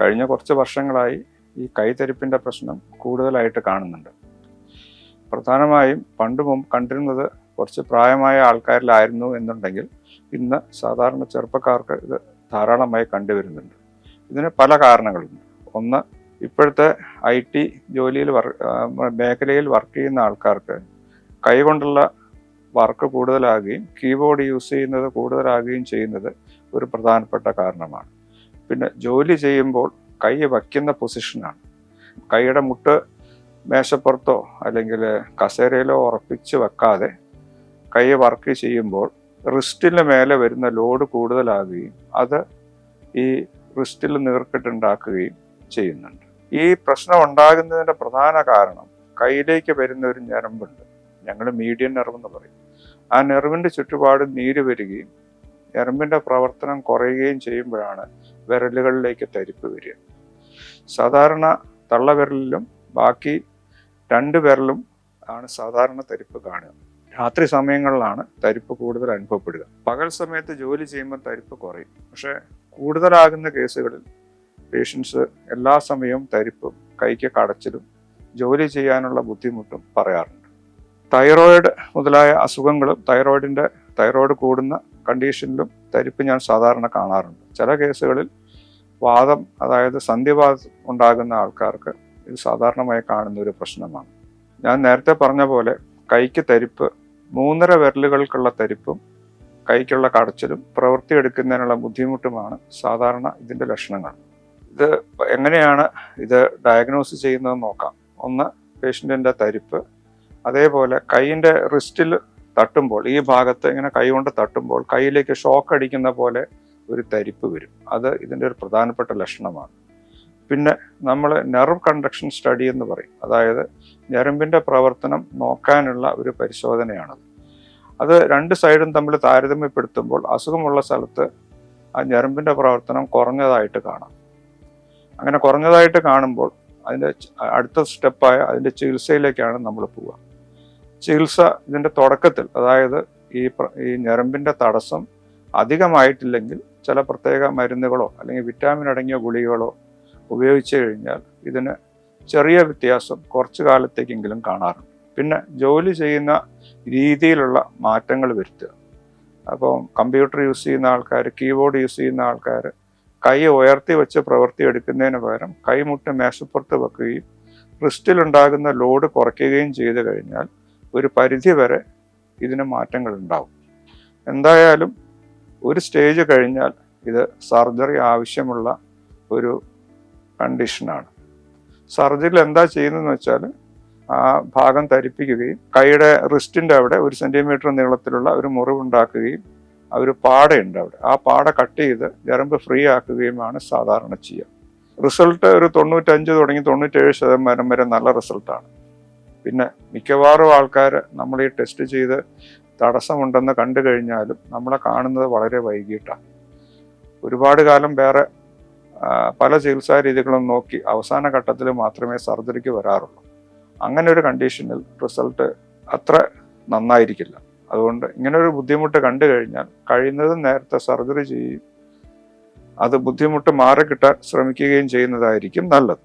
കഴിഞ്ഞ കുറച്ച് വർഷങ്ങളായി ഈ കൈത്തരിപ്പിന്റെ പ്രശ്നം കൂടുതലായിട്ട് കാണുന്നുണ്ട്. പ്രധാനമായും പണ്ട് കണ്ടിരുന്നത് കുറച്ച് പ്രായമായ ആൾക്കാരിലായിരുന്നു എന്നുണ്ടെങ്കിൽ ഇന്ന് സാധാരണ ചെറുപ്പക്കാർക്ക് ഇത് ധാരാളമായി കണ്ടുവരുന്നുണ്ട്. ഇതിന് പല കാരണങ്ങളുണ്ട്. ഒന്ന് ഇപ്പോഴത്തെ ഐ ടി ജോലിയിൽ മേഖലയിൽ വർക്ക് ചെയ്യുന്ന ആൾക്കാർക്ക് കൈകൊണ്ടുള്ള വർക്ക് കൂടുതലാകുകയും കീബോർഡ് യൂസ് ചെയ്യുന്നത് കൂടുതലാകുകയും ചെയ്യുന്നത് ഒരു പ്രധാനപ്പെട്ട കാരണമാണ്. പിന്നെ ജോലി ചെയ്യുമ്പോൾ കൈ വയ്ക്കുന്ന പൊസിഷനാണ് കൈയുടെ മുട്ട് മേശപ്പുറത്തോ അല്ലെങ്കിൽ കസേരയിലോ ഉറപ്പിച്ച് വെക്കാതെ കൈ വർക്ക് ചെയ്യുമ്പോൾ റിസ്റ്റിന് മേലെ വരുന്ന ലോഡ് കൂടുതലാകുകയും അത് ഈ റിസ്റ്റിൽ നീർക്കെട്ടുണ്ടാക്കുകയും ചെയ്യുന്നുണ്ട്. ഈ പ്രശ്നം ഉണ്ടാകുന്നതിന്റെ പ്രധാന കാരണം കയ്യിലേക്ക് വരുന്ന ഒരു ഞരമ്പുണ്ട്. ഞങ്ങൾ മീഡിയൻ നെർവ് എന്ന് പറയും. ആ നെർവിന്റെ ചുറ്റുപാട് നീര് വരികയും ഞരമ്പിന്റെ പ്രവർത്തനം കുറയുകയും ചെയ്യുമ്പോഴാണ് വിരലുകളിലേക്ക് തരിപ്പ് വരിക. സാധാരണ തള്ളവിരലിലും ബാക്കി രണ്ട് വിരലും ആണ് സാധാരണ തരിപ്പ് കാണുക. രാത്രി സമയങ്ങളിലാണ് തരിപ്പ് കൂടുതൽ അനുഭവപ്പെടുക. പകൽ സമയത്ത് ജോലി ചെയ്യുമ്പോൾ തരിപ്പ് കുറയും. പക്ഷേ കൂടുതലാകുന്ന കേസുകളിൽ പേഷ്യൻസ് എല്ലാ സമയവും തരിപ്പും കൈക്ക് കടച്ചിലും ജോലി ചെയ്യാനുള്ള ബുദ്ധിമുട്ടും പറയാറുണ്ട്. തൈറോയിഡ് മുതലായ അസുഖങ്ങളും തൈറോയിഡിന്റെ തൈറോയിഡ് കൂടുന്ന കണ്ടീഷനിലും തരിപ്പ് ഞാൻ സാധാരണ കാണാറുണ്ട്. ചില കേസുകളിൽ വാദം അതായത് സന്ധിവാദം ഉണ്ടാകുന്ന ആൾക്കാർക്ക് ഇത് സാധാരണമായി കാണുന്ന ഒരു പ്രശ്നമാണ്. ഞാൻ നേരത്തെ പറഞ്ഞ പോലെ കൈക്ക് തരിപ്പ് മൂന്നര വിരലുകൾക്കുള്ള തരിപ്പും കൈക്കുള്ള കടച്ചിലും പ്രവൃത്തി എടുക്കുന്നതിനുള്ള ബുദ്ധിമുട്ടുമാണ് സാധാരണ ഇതിന്റെ ലക്ഷണങ്ങൾ. ഇത് എങ്ങനെയാണ് ഇത് ഡയഗ്നോസ് ചെയ്യുന്നത് നോക്കാം. ഒന്ന് പേഷ്യന്റിന്റെ തരിപ്പ്. അതേപോലെ കൈയിന്റെ റിസ്റ്റിൽ തട്ടുമ്പോൾ ഈ ഭാഗത്ത് ഇങ്ങനെ കൈ കൊണ്ട് തട്ടുമ്പോൾ കൈയിലേക്ക് ഷോക്ക് അടിക്കുന്ന പോലെ ഒരു തരിപ്പ് വരും. അത് ഇതിന്റെ ഒരു പ്രധാനപ്പെട്ട ലക്ഷണമാണ്. പിന്നെ നമ്മൾ നെർവ് കണ്ടക്ഷൻ സ്റ്റഡി എന്ന് പറയും. അതായത് ഞരമ്പിന്റെ പ്രവർത്തനം നോക്കാനുള്ള ഒരു പരിശോധനയാണത്. അത് രണ്ട് സൈഡും തമ്മിൽ താരതമ്യപ്പെടുത്തുമ്പോൾ അസുഖമുള്ള സ്ഥലത്ത് ആ ഞരമ്പിന്റെ പ്രവർത്തനം കുറഞ്ഞതായിട്ട് കാണാം. അങ്ങനെ കുറഞ്ഞതായിട്ട് കാണുമ്പോൾ അതിന്റെ അടുത്ത സ്റ്റെപ്പായ അതിന്റെ ചികിത്സയിലേക്കാണ് നമ്മൾ പോവുക. ചികിത്സ ഇതിന്റെ തുടക്കത്തിൽ അതായത് ഈ ഈ ഞരമ്പിന്റെ തടസ്സം അധികമായിട്ടില്ലെങ്കിൽ ചില പ്രത്യേക മരുന്നുകളോ അല്ലെങ്കിൽ വിറ്റാമിൻ അടങ്ങിയ ഗുളികകളോ ഉപയോഗിച്ചു കഴിഞ്ഞാൽ ഇതിന് ചെറിയ വ്യത്യാസം കുറച്ചു കാലത്തേക്കെങ്കിലും കാണാറുണ്ട്. പിന്നെ ജോലി ചെയ്യുന്ന രീതിയിലുള്ള മാറ്റങ്ങൾ വരുത്തുക. അപ്പം കമ്പ്യൂട്ടർ യൂസ് ചെയ്യുന്ന ആൾക്കാർ കീബോർഡ് യൂസ് ചെയ്യുന്ന ആൾക്കാർ കൈ ഉയർത്തി വെച്ച് പ്രവൃത്തി എടുക്കുന്നതിന് പകരം കൈമുട്ട് മേശപ്പുറത്ത് വെക്കുകയും റിസ്റ്റിലുണ്ടാകുന്ന ലോഡ് കുറയ്ക്കുകയും ചെയ്തു കഴിഞ്ഞാൽ ഒരു പരിധി വരെ ഇതിന് മാറ്റങ്ങൾ ഉണ്ടാവും എന്തായാലും ഒരു സ്റ്റേജ് കഴിഞ്ഞാൽ ഇത് സർജറി ആവശ്യമുള്ള ഒരു കണ്ടീഷനാണ് സർജറിയിൽ എന്താ ചെയ്യുന്നതെന്ന് വെച്ചാൽ ആ ഭാഗം തരിപ്പിക്കുകയും കൈയുടെ റിസ്റ്റിന്റെ അവിടെ ഒരു സെന്റിമീറ്റർ നീളത്തിലുള്ള ഒരു മുറിവുണ്ടാക്കുകയും ആ ഒരു പാടയുണ്ട് അവിടെ. ആ പാട കട്ട് ചെയ്ത് ഞരമ്പ് ഫ്രീ ആക്കുകയുമാണ് സാധാരണ ചെയ്യുക. റിസൾട്ട് ഒരു തൊണ്ണൂറ്റഞ്ച് തുടങ്ങി തൊണ്ണൂറ്റേഴ് ശതമാനം വരെ നല്ല റിസൾട്ടാണ് പിന്നെ മിക്കവാറും ആൾക്കാർ നമ്മൾ ഈ ടെസ്റ്റ് ചെയ്ത് തടസ്സമുണ്ടെന്ന് കണ്ടു കഴിഞ്ഞാലും നമ്മളെ കാണുന്നത് വളരെ വൈകിട്ടാണ്. ഒരുപാട് കാലം വേറെ പല ചികിത്സാ രീതികളും നോക്കി അവസാന ഘട്ടത്തിൽ മാത്രമേ സർജറിക്ക് വരാറുള്ളൂ. അങ്ങനെ ഒരു കണ്ടീഷനിൽ റിസൾട്ട് അത്ര നന്നായിരിക്കില്ല. അതുകൊണ്ട് ഇങ്ങനെ ഒരു ബുദ്ധിമുട്ട് കണ്ടു കഴിഞ്ഞാൽ കഴിയുന്നതും നേരത്തെ സർജറി ചെയ്യും. അത് ബുദ്ധിമുട്ട് മാറിക്കിട്ടാൻ ശ്രമിക്കുകയും ചെയ്യുന്നതായിരിക്കും നല്ലത്.